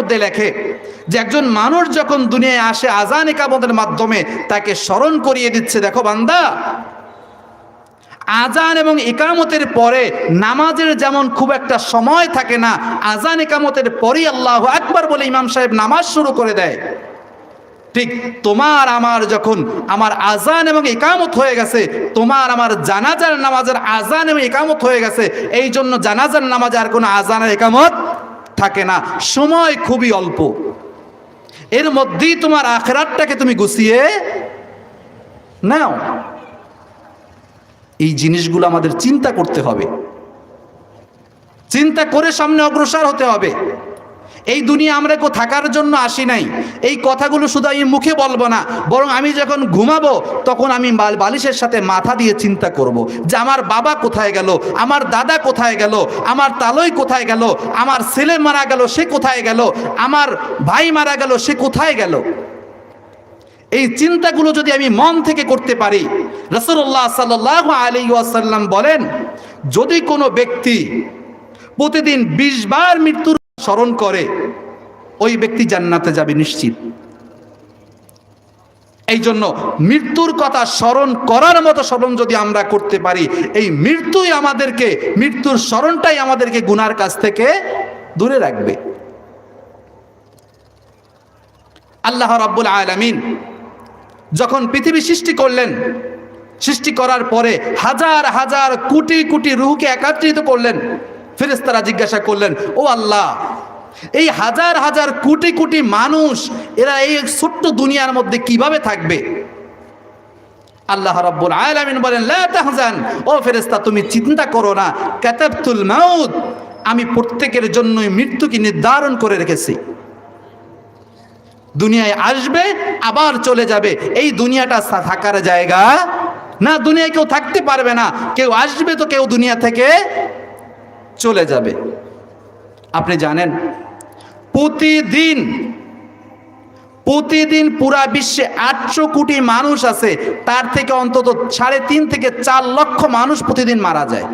মধ্যে লেখে যে একজন মানুষ যখন দুনিয়ায় আসে আজান একামতের মাধ্যমে তাকে স্মরণ করিয়ে দিচ্ছে, দেখো বান্দা। আজান এবং একামতের পরে নামাজের যেমন খুব একটা সময় থাকে না আজান একামতের পরেই আল্লাহ একবার বলে ইমাম সাহেব নামাজ শুরু করে দেয়। ঠিক তোমার আমার যখন আমার আজান এবং একামত হয়ে গেছে, তোমার আমার জানাজার নামাজের আজান এবং একামত হয়ে গেছে এই জন্য জানাজার নামাজ আর কোনো আজান একামত থাকে না, সময় খুবই অল্প। এর মধ্যেই তোমার আখরাতটাকে তুমি গুছিয়ে নাও। এই জিনিসগুলো আমাদের চিন্তা করতে হবে। চিন্তা করে সামনে অগ্রসর হতে হবে। এই দুনিয়া আমরা কেউ থাকার জন্য আসি নাই এই কথাগুলো শুধু আমি মুখে বলব না, বরং আমি যখন ঘুমাবো, তখন আমি বালিশের সাথে মাথা দিয়ে চিন্তা করব। যে আমার বাবা কোথায় গেল, আমার দাদা কোথায় গেল, আমার তালই কোথায় গেল, আমার ছেলে মারা গেল, সে কোথায় গেল, আমার ভাই মারা গেল, সে কোথায় গেল এই চিন্তাগুলো যদি আমি মন থেকে করতে পারি রসুল্লাহ সাল্লাহ আলী ওয়াসাল্লাম বলেন, যদি কোনো ব্যক্তি প্রতিদিন বিশ বার মৃত্যুর স্মরণ করে, ওই ব্যক্তি জান্নাতে যাবে নিশ্চিত। এই জন্য মৃত্যুর কথা স্মরণ করার মতো স্মরণ যদি আমরা করতে পারি, এই মৃত্যুই আমাদেরকে, মৃত্যুর স্মরণটাই আমাদেরকে গুনার কাছ থেকে দূরে রাখবে। আল্লাহ রাব্বুল আলামিন যখন পৃথিবী সৃষ্টি করলেন, সৃষ্টি করার পরে হাজার হাজার কোটি কোটি রুহকে একত্রিত করলেন ফেরেশতারা জিজ্ঞাসা করলেন, ও আল্লাহ, এই হাজার হাজার কোটি কোটি মানুষ, এরা এই ছোট্ট দুনিয়ার মধ্যে কীভাবে থাকবে? আল্লাহ রাব্বুল আলামিন বলেন, লা তাহজান, ও ফেরেশতা, তুমি চিন্তা করো না। কাতাবতুল মাউত, আমি প্রত্যেকের জন্যই মৃত্যুকে নির্ধারণ করে রেখেছি। দুনিয়ায় আসবে, আবার চলে যাবে। এই দুনিয়াটা থাকার জায়গা না, দুনিয়ায় কেউ থাকতে পারবে না। কেউ আসবে তো কেউ দুনিয়া থেকে চলে যাবে। আপনি জানেন, প্রতিদিন প্রতিদিন পুরা বিশ্বে আটশো কোটি মানুষ আছে, তার থেকে অন্তত সাড়ে তিন থেকে চার লক্ষ মানুষ প্রতিদিন মারা যায়।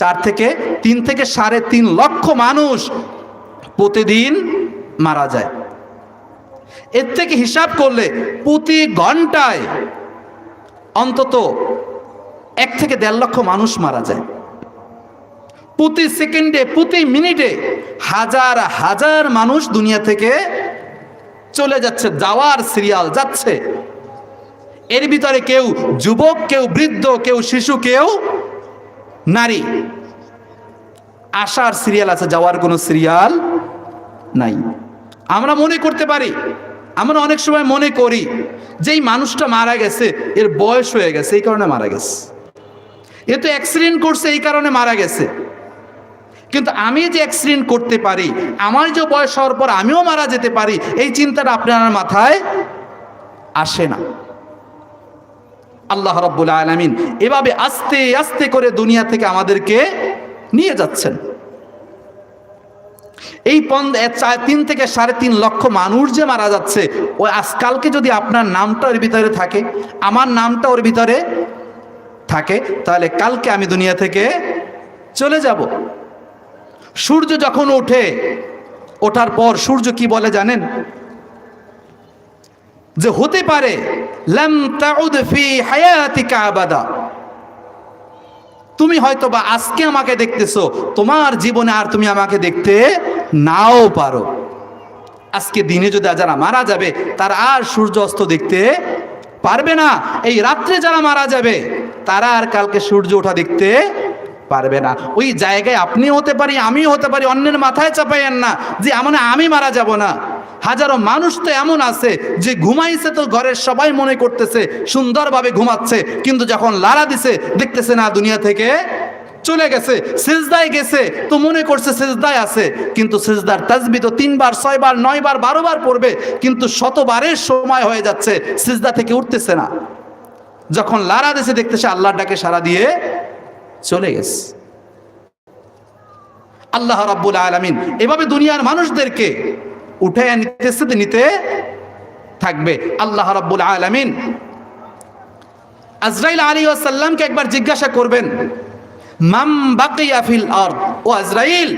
চার থেকে তিন থেকে সাড়ে তিন লক্ষ মানুষ প্রতিদিন মারা যায়। এর থেকে হিসাব করলে প্রতি ঘন্টায় অন্তত এক থেকে দেড় লক্ষ মানুষ মারা যায়। প্রতি সেকেন্ডে, প্রতি মিনিটে হাজার হাজার মানুষ দুনিয়া থেকে চলে যাচ্ছে, যাওয়ার সিরিয়াল যাচ্ছে। এর ভিতরে কেউ যুবক, কেউ বৃদ্ধ, কেউ শিশু, কেউ নারী। আসার সিরিয়াল আছে, যাওয়ার কোনো সিরিয়াল নাই। আমরা মনে করতে পারি, আমরা অনেক সময় মনে করি যে এই মানুষটা মারা গেছে, এর বয়স হয়ে গেছে, এই কারণে মারা গেছে। এ তো অ্যাক্সিডেন্ট করছে, এই কারণে মারা গেছে। কিন্তু আমি যে অ্যাক্সিডেন্ট করতে পারি, আমার যে বয়স হওয়ার পর আমিও মারা যেতে পারি, এই চিন্তাটা আপনার মাথায় আসে না। আল্লাহ রব্বুল আলমিন এভাবে আস্তে আস্তে করে দুনিয়া থেকে আমাদেরকে নিয়ে যাচ্ছেন। এই তিন থেকে সাড়ে তিন লক্ষ মানুষ যে মারা যাচ্ছে, ওই আজকালকে যদি আপনার নামটা ওর ভিতরে থাকে, আমার নামটা ওর ভিতরে থাকে, তাহলে কালকে আমি দুনিয়া থেকে চলে যাব। সূর্য যখন ওঠে, ওঠার পর সূর্য কি বলে জানেন? যে হতে পারে তুমি হয়তো বা আজকে আমাকে দেখতেছো, তোমার জীবনে আর তুমি আমাকে দেখতে নাও পারো। আজকে দিনে যদি যারা মারা যাবে, তারা আর সূর্য অস্ত দেখতে পারবে না। এই রাত্রে যারা মারা যাবে তারা আর কালকে সূর্য ওঠা দেখতে পারবে না। ওই জায়গায় আপনি হতে পারি, আমিও হতে পারি, অন্যের মাথায় চাপাইয়েন না যে এমন আমি মারা যাব না। হাজারো মানুষ তো এমন আছে যে ঘুমাইছে তো ঘরের সবাই মনে করতেছে, সুন্দরভাবে ঘুমাচ্ছে, কিন্তু যখন লারা দিছে, দেখতেছে না দুনিয়া থেকে চলে গেছে, সেজদায় গেছে, তো মনে করছে সেজদায় আছে, কিন্তু সেজদার তাজবি তো তিনবার, ছয়বার, নয়বার, বারোবার পড়বে, কিন্তু শতবারের সময় হয়ে যাচ্ছে, সেজদা থেকে উঠতেছে না। যখন লারা দেশে দেখতেছে আল্লাহর ডাকে সারা দিয়ে চলে গেছে। আল্লাহ রাব্বুল আলামিন এভাবে দুনিয়ার মানুষদেরকে উঠে নিতেছে নিতে থাকবে। আল্লাহ রাব্বুল আলামিন আজরাইল আলী সাল্লামকে একবার জিজ্ঞাসা করবেন, মাম বাকিয়া ফিল আরদ? ও আজরাইল,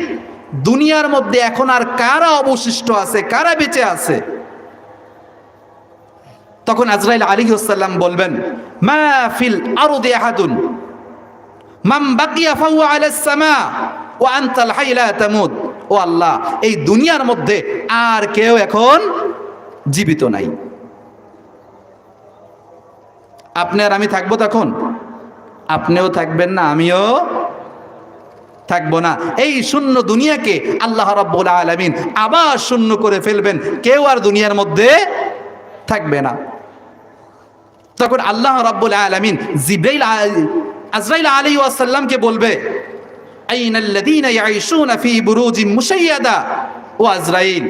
দুনিয়ার মধ্যে এখন আর কারা অবশিষ্ট আছে? কারা বেঁচে আছে? তখন আজরাইল আলী সাল্লাম বলবেন, মা ফিল ফাহু আলাস ও আনতাল হাই লা ও আল্লাহ, এই দুনিয়ার মধ্যে আর কেউ এখন জীবিত নাই। আপনি আর আমি থাকব তখন? আপনিও থাকবেন না, আমিও থাকব না। এই শূন্য দুনিয়াকে আল্লাহ রাব্বুল আলামিন আবার শূন্য করে ফেলবেন। কেউ আর দুনিয়ার মধ্যে থাকবে না। তখন আল্লাহ রাব্বুল আলামিন জিব্রাইল আজরাইল আলী ওয়াসাল্লামকে বলবে ও আজরাইল,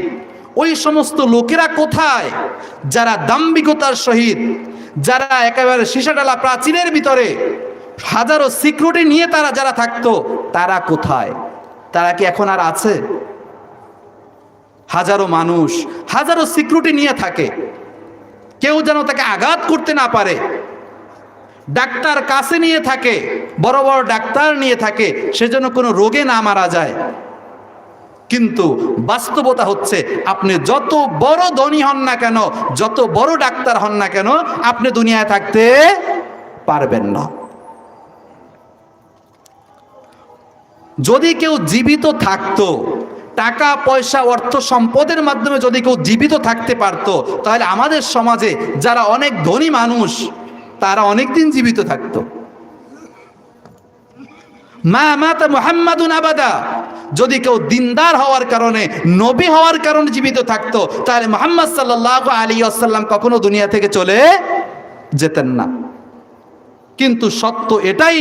ওই সমস্ত লোকেরা কোথায় যারা দাম্ভিকতার সহিত, যারা একেবারে সীসাডালা প্রাচীরের ভিতরে হাজারো সিকিউরিটি নিয়ে তারা যারা থাকতো, তারা কোথায়? তারা কি এখন আর আছে? হাজারো মানুষ, হাজারো সিকিউরিটি নিয়ে থাকে। কেউ যেন তাকে আঘাত করতে না পারে। ডাক্তার কাছে নিয়ে থাকে, বড় বড় ডাক্তার নিয়ে থাকে সেজন্য কোনো রোগে না মারা যায়। কিন্তু বাস্তবতা হচ্ছে, আপনি যত বড় ধনী হন না কেন, যত বড় ডাক্তার হন না কেন, আপনি দুনিয়ায় থাকতে পারবেন না। যদি কেউ জীবিত থাকতো টাকা, পয়সা, অর্থ, সম্পদের মাধ্যমে যদি কেউ জীবিত থাকতে পারতো, তাহলে আমাদের সমাজে যারা অনেক ধনী মানুষ, তারা অনেক দিন জীবিত থাকতো। মা মাতা মুহাম্মাদুন আবাদা। যদি কেউ দিনদার হওয়ার কারণে, নবী হওয়ার কারণে জীবিত থাকতো, তাহলে মোহাম্মদ সাল্লাহ আলী আসাল্লাম কখনো দুনিয়া থেকে চলে যেতেন না। কিন্তু সত্য এটাই,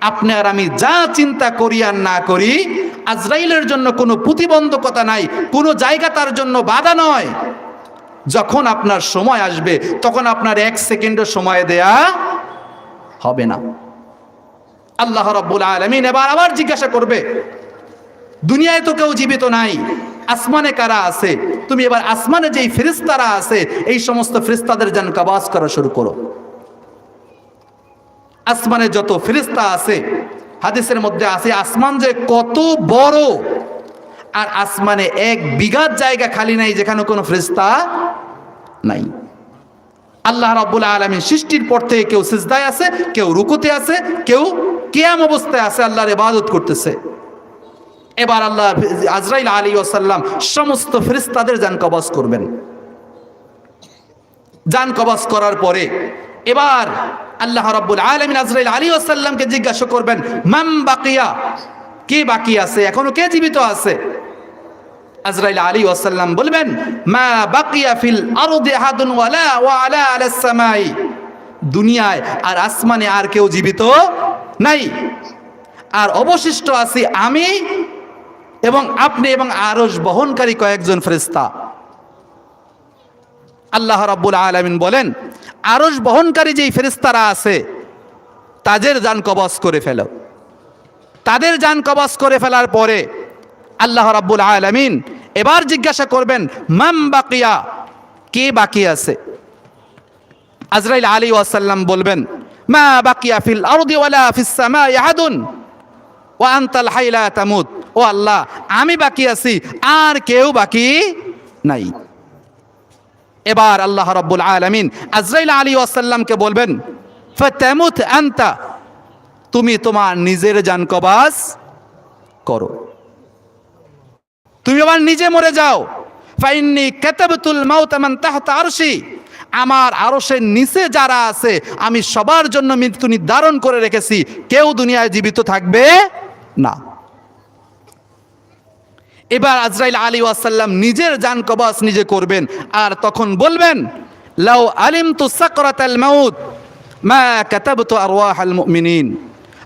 আপনি আর আমি যা চিন্তা করি আর না করি আজরাইলের জন্য কোনো প্রতিবন্ধকতা নাই, কোনো জায়গা তার জন্য বাধা নয়। যখন আপনার সময় আসবে, তখন আপনার এক সেকেন্ডের সময় দেয়া হবে না। আল্লাহ রব্বুল আলমিন এবার আবার জিজ্ঞাসা করবে, দুনিয়ায় তো কেউ জীবিত নাই, আসমানে কারা আছে? তুমি এবার আসমানে যেই ফেরিস্তারা আছে, এই সমস্ত ফেরিস্তাদের যেন কাবাস করা শুরু করো। আসমানে যত ফেরিস্তা আছে হাদিসের মধ্যে আছে, আসমান যে কত বড় আর আসমানে এক বিঘাত জায়গা খালি নাই, যেখানে কোনো ফেরিস্তা নাই। আল্লাহ রাব্বুল আলামিন সৃষ্টির পর থেকে কেউ সিজদায় আছে, কেউ রুকুতে আছে, কেউ কিয়াম অবস্থায় আছে, আল্লাহর ইবাদত করতেছে। এবার আল্লাহ আজরাইল আলী ওসাল্লাম সমস্ত ফেরিস্তাদের যান কবাস করবেন। যান কবাস করার পরে এবার আল্লাহ রাব্বুল আলামিন আজরাইল আলী ওসাল্লামকে জিজ্ঞাসা করবেন মাম বাকিয়া? কে বাকি আছে? এখনও কে জীবিত আছে? আজরাইল আলী ওয়াসাল্লাম বলবেন, মা বাকিয়া ফিল আরদি আহাদুন ওয়ালা ওয়া আলা আলাস সামাই। দুনিয়ায় আর আসমানে আর কেউ জীবিত নাই। আর অবশিষ্ট আছি আমি এবং আপনি এবং আরশ বহনকারী কয়েকজন ফেরেশতা। আল্লাহ রাব্বুল আলামিন বলেন আরশ বহনকারী যেই ফেরেশতারা আছে, তাদের যান কবজ করে ফেলো। তাদের যান কবজ করে ফেলার পরে আল্লাহ রাব্বুল আলামিন এবার জিজ্ঞাসা করবেন মাম বাকিয়া? কে বাকি আছে? আজরাইল আলী ওয়াসাল্লাম বলবেন, মা বাকিয়া ফিল আরদি ওয়ালা ফিস সামাই আহাদুন। ওয়া আনতাল হাইলা তামুত। ও আল্লাহ, আমি বাকি আছি, আর কেউ বাকি নাই। এবার আল্লাহ রাব্বুল আলামিন আজরাইল আলী ওয়াসাল্লামকে বলবেন, ফাতামুত আনতা, তুমি তোমার নিজের জান কবাস করো। তুমি আবার নিজে মরে যাও। ফাইন্নি কাতাবতুল মাউত মান তাহতা আরশি, আমার আরশের নিচে যারা আছে, আমি সবার জন্য মৃত্যু নির্ধারণ করে রেখেছি। কেউ দুনিয়ায় জীবিত থাকবে না। এবার আজরাইল আলী ওয়াসাল্লাম নিজের যান কবাস নিজে করবেন, আর তখন বলবেন, লাউ আলিম তু সাকরাতাল মাউত, মা কাতাবতু আরওয়াহাল মুমিনিন।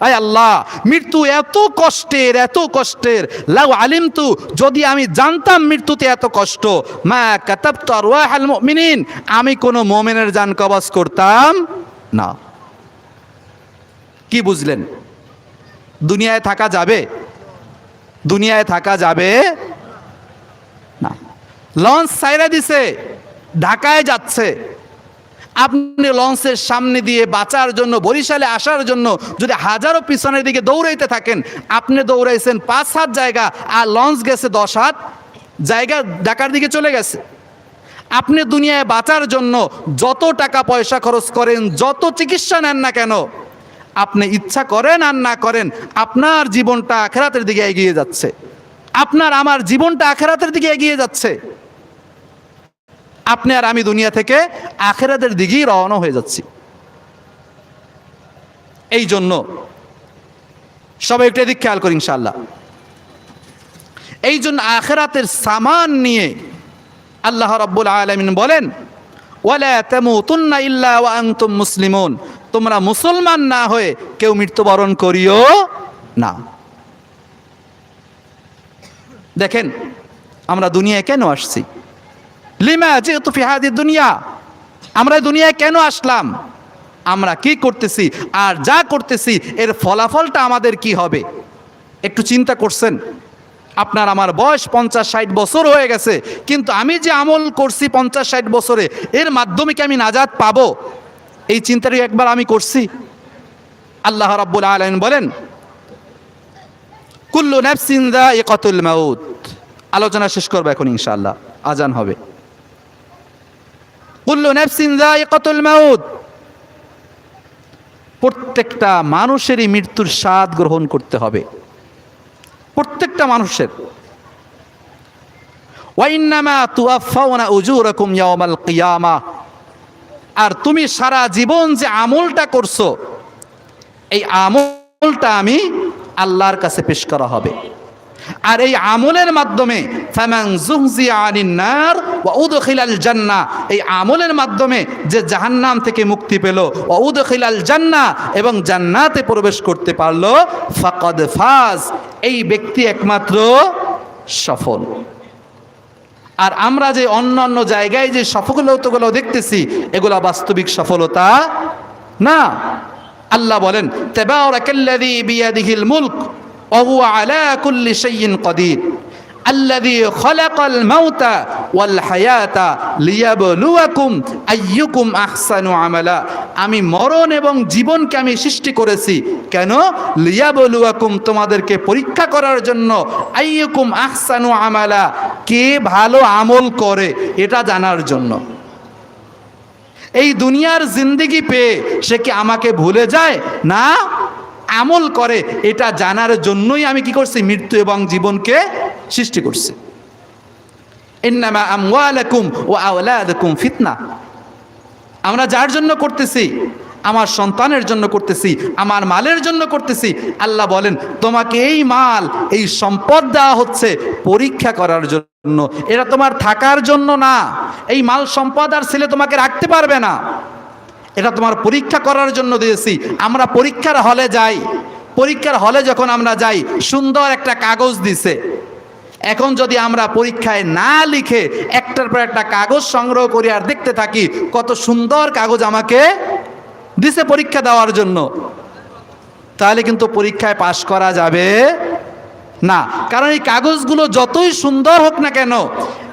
আয় আল্লাহ, মৃত্যু এত কষ্টের এত কষ্টের। লাউ আলিম তু যদি আমি জানতাম মৃত্যুতে এত কষ্ট, মা কাতাবতু আরওয়াহাল মুমিনিন, আমি কোনো মোমেনের যান কবাস করতাম না। কি বুঝলেন? দুনিয়ায় থাকা যাবে? দুনিয়ায় থাকা যাবে না। লঞ্চ সাইরা দিছে, ঢাকায় যাচ্ছে। আপনি লঞ্চের সামনে দিয়ে বাঁচার জন্য, বরিশালে আসার জন্য যদি হাজারো পিছনের দিকে দৌড়াইতে থাকেন, আপনি দৌড়াইছেন পাঁচ হাত জায়গা আর লঞ্চ গেছে দশ হাত, জায়গা ঢাকার দিকে চলে গেছে। আপনি দুনিয়ায় বাঁচার জন্য যত টাকা পয়সা খরচ করেন, যত চিকিৎসা নেন না কেন আপনি ইচ্ছা করেন আর না করেন, আপনার জীবনটা আখেরাতের দিকে এগিয়ে যাচ্ছে। আপনার, আমার জীবনটা আখেরাতের দিকে এগিয়ে যাচ্ছে। আপনি আর আমি দুনিয়া থেকে আখেরাতের দিকেই রওনা হয়ে যাচ্ছি। এই জন্য সবাই একটু এদিক খেয়াল করি ইনশাল্লাহ এই জন্য আখেরাতের সামান নিয়ে আল্লাহ রাব্বুল আলামিন বলেন, ওয়ালা তামুতুন্না ইল্লা ওয়া আনতুম মুসলিমুন। তোমরা মুসলমান না হয়ে কেউ মৃত্যুবরণ করিও না। দেখেন, আমরা দুনিয়ায় কেন আসছি? লিমা যেহেতু ফিহাদি দুনিয়া। আমরা দুনিয়ায় কেন আসলাম? আমরা কি করতেছি আর যা করতেছি, এর ফলাফলটা আমাদের কি হবে? একটু চিন্তা করছেন? আপনার আমার বয়স পঞ্চাশ ষাট বছর হয়ে গেছে, কিন্তু আমি যে আমল করছি পঞ্চাশ ষাট বছরে, এর মাধ্যমে কি আমি নাজাদ পাবো? এই চিন্তাটি একবার আমি করছি। আল্লাহ রাব্বুল আলামিন বলেন, কুল্লু নাফসিন যায়িকাতুল মাউত। আলোচনা শেষ করব এখন ইনশাআল্লাহ, আজান হবে। কুল্লু নাফসিন যায়িকাতুল মাউত। প্রত্যেকটা মানুষেরই মৃত্যুর স্বাদ গ্রহণ করতে হবে। প্রত্যেকটা মানুষের। ওয়াইন্নামা তুয়াফাউনা উজুরাকুম ইয়াউমাল কিয়ামা। আর তুমি সারা জীবন যে আমলটা করছ, এই আমলটা আমি আল্লাহর কাছে পেশ করা হবে। আর এই আমলের মাধ্যমে জান্নাহ এই আমলের মাধ্যমে যে জাহান্নাম থেকে মুক্তি পেল, ওয়া উদখিলাল জান্নাহ এবং জান্নাতে প্রবেশ করতে পারল, ফাকাদ ফাজ, এই ব্যক্তি একমাত্র সফল। আর আমরা যে অন্য অন্য জায়গায় যে সফলতাগুলো দেখতেছি, এগুলো বাস্তবিক সফলতা না। আল্লাহ বলেন, তেবারাকাল্লাযী বিয়াদিহিল মুলক হুয়া আলা কুল্লি শাইইন কদির। আল্লাযী খলাকাল মাউতা ওয়াল হায়াতা লিয়াবলুয়াকুম আইয়ুকুম আহসানু আমি মরণ এবং জীবনকে আমি সৃষ্টি করেছি। কেন? লিয়াবলুয়াকুম, তোমাদেরকে পরীক্ষা করার জন্য। আইয়ুকুম আহসানু আমালা। কে ভালো আমল করে, এটা জানার জন্য। এই দুনিয়ার জিন্দিগি পেয়ে সে কি আমাকে ভুলে যায়? না। আমল করে, এটা জানার জন্যই আমি কি করছি? মৃত্যু এবং জীবনকে সৃষ্টি করছি। ও ফিতনা। আমরা যার জন্য করতেছি? আমার সন্তানের জন্য করতেছি, আমার মালের জন্য করতেছি। আল্লাহ বলেন, তোমাকে এই মাল, এই সম্পদ দেওয়া হচ্ছে পরীক্ষা করার জন্য। এটা তোমার থাকার জন্য না। এই মাল, সম্পদ আর ছেলে তোমাকে রাখতে পারবে না। এটা তোমার পরীক্ষা করার জন্য দিয়েছি। আমরা পরীক্ষার হলে যাই। পরীক্ষার হলে যখন আমরা যাই, সুন্দর একটা কাগজ দিছে। এখন যদি আমরা পরীক্ষায় না লিখে একটার পর একটা কাগজ সংগ্রহ করি আর দেখতে থাকি, কত সুন্দর কাগজ আমাকে দিছে পরীক্ষা দেওয়ার জন্য। তাহলে কিন্তু পরীক্ষায় পাশ করা যাবে না। কারণ এই কাগজগুলো যতই সুন্দর হোক না কেন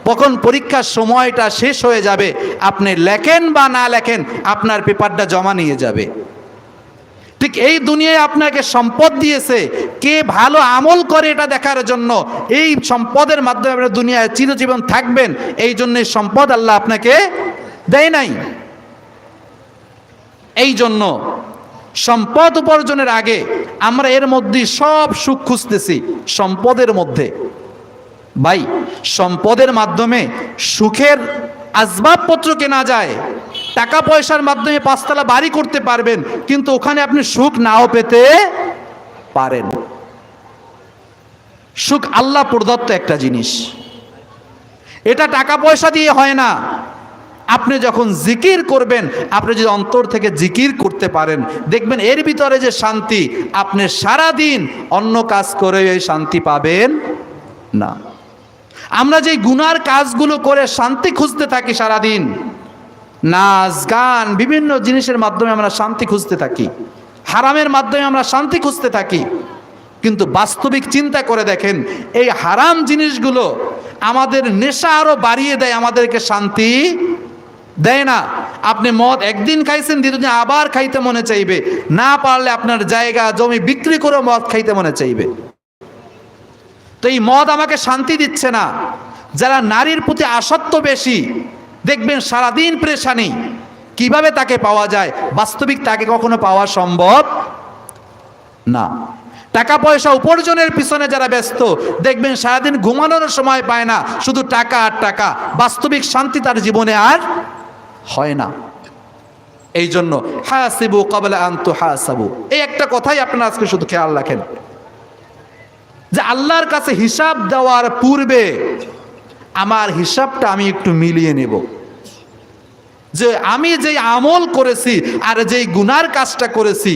কখন পরীক্ষার সময়টা শেষ হয়ে যাবে, আপনি লেখেন বা না লেখেন, আপনার পেপারটা জমা নিয়ে যাবে। ঠিক এই দুনিয়ায় আপনাকে সম্পদ দিয়েছে, কে ভালো আমল করে এটা দেখার জন্য, এই সম্পদের মাধ্যমে আপনার দুনিয়ায় চিরজীবন থাকবেন, এই জন্য সম্পদ আল্লাহ আপনাকে দেয় নাই। এই জন্য সম্পদ উপার্জনের আগে আমরা এর মধ্যে সব সুখ খুঁজতেছি, সম্পদের মধ্যে। ভাই সম্পদের মাধ্যমে সুখের আসবাবপত্র কেনা যায় টাকা পয়সার মাধ্যমে পাঁচতলা বাড়ি করতে পারবেন, কিন্তু ওখানে আপনি সুখ নাও পেতে পারেন। সুখ আল্লাহ প্রদত্ত একটা জিনিস। এটা টাকা পয়সা দিয়ে হয় না। আপনি যখন জিকির করবেন, আপনি যদি অন্তর থেকে জিকির করতে পারেন, দেখবেন এর ভিতরে যে শান্তি, আপনি সারা দিন অন্য কাজ করে এই শান্তি পাবেন না। আমরা যে গুনার কাজগুলো করে শান্তি খুঁজতে থাকি সারাদিন, নাচ, গান, বিভিন্ন জিনিসের মাধ্যমে আমরা শান্তি খুঁজতে থাকি, হারামের মাধ্যমে আমরা শান্তি খুঁজতে থাকি। কিন্তু বাস্তবিক চিন্তা করে দেখেন, এই হারাম জিনিসগুলো আমাদের নেশা আরও বাড়িয়ে দেয়, আমাদেরকে শান্তি দেয় না। আপনি মদ একদিন খাইছেন, দ্বিতীয় আবার খাইতে মনে চাইবে। না পারলে আপনার জায়গা, জমি বিক্রি করে মদ খাইতে মনে চাইবে। তো এই মদ আমাকে শান্তি দিচ্ছে না। যারা নারীর প্রতি আসক্ত বেশি, দেখবেন সারাদিন প্রেশানি। কীভাবে তাকে পাওয়া যায়? বাস্তবিক তাকে কখনো পাওয়া সম্ভব না। টাকা পয়সা উপার্জনের পিছনে যারা ব্যস্ত, দেখবেন সারাদিন ঘুমানোর সময় পায় না। শুধু টাকা আর টাকা। বাস্তবিক শান্তি তার জীবনে আর হয় না। এই জন্য হাসিবু কবলা আন্তু হাসাবু। এই একটা কথাই আপনারা আজকে শুধু খেয়াল রাখেন। যে আল্লাহর কাছে হিসাব দেওয়ার পূর্বে আমার হিসাবটা আমি একটু মিলিয়ে নেব। যে আমি যেই আমল করেছি আর যেই গুনার কাজটা করেছি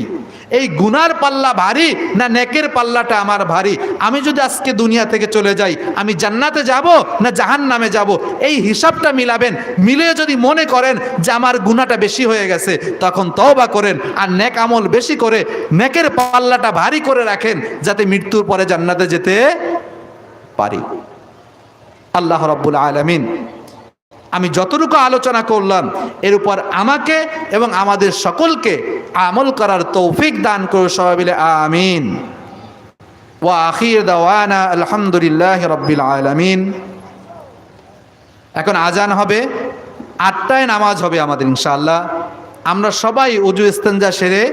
এই গুনার পাল্লা ভারী না নেকের পাল্লাটা আমার ভারী? আমি যদি আজকে দুনিয়া থেকে চলে যাই, আমি জান্নাতে যাব না জাহান নামে যাব? এই হিসাবটা মিলাবেন। মিলিয়ে যদি মনে করেন যে আমার গুনাটা বেশি হয়ে গেছে, তখন তওবা করেন। আর নেক আমল বেশি করে নেকের পাল্লাটা ভারী করে রাখেন, যাতে মৃত্যুর পরে জান্নাতে যেতে পারি। আল্লাহ রাব্বুল আলামিন আমি যতটুকু আলোচনা করলাম, এর উপর আমাকে এবং আমাদের সকলকে আমল করার তৌফিক দান করো সবাই মিলে, আমিন। ও আখির দাওয়ানা, আলহামদুলিল্লাহ রব্বিল আলামিন। এখন আজান হবে, আটটায় নামাজ হবে আমাদের, ইনশাআল্লাহ। আমরা সবাই উজু ইস্তেঞ্জা সেরে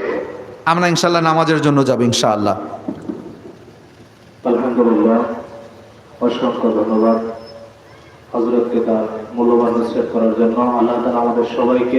আমরা, ইনশাআল্লাহ, নামাজের জন্য যাব, ইনশাআল্লাহ। আলহামদুলিল্লাহ, অসংখ্য ধন্যবাদ। হজরতকে তার মূল্যবান নসিহত করার জন্য আল্লাহ তালা আমাদের সবাইকে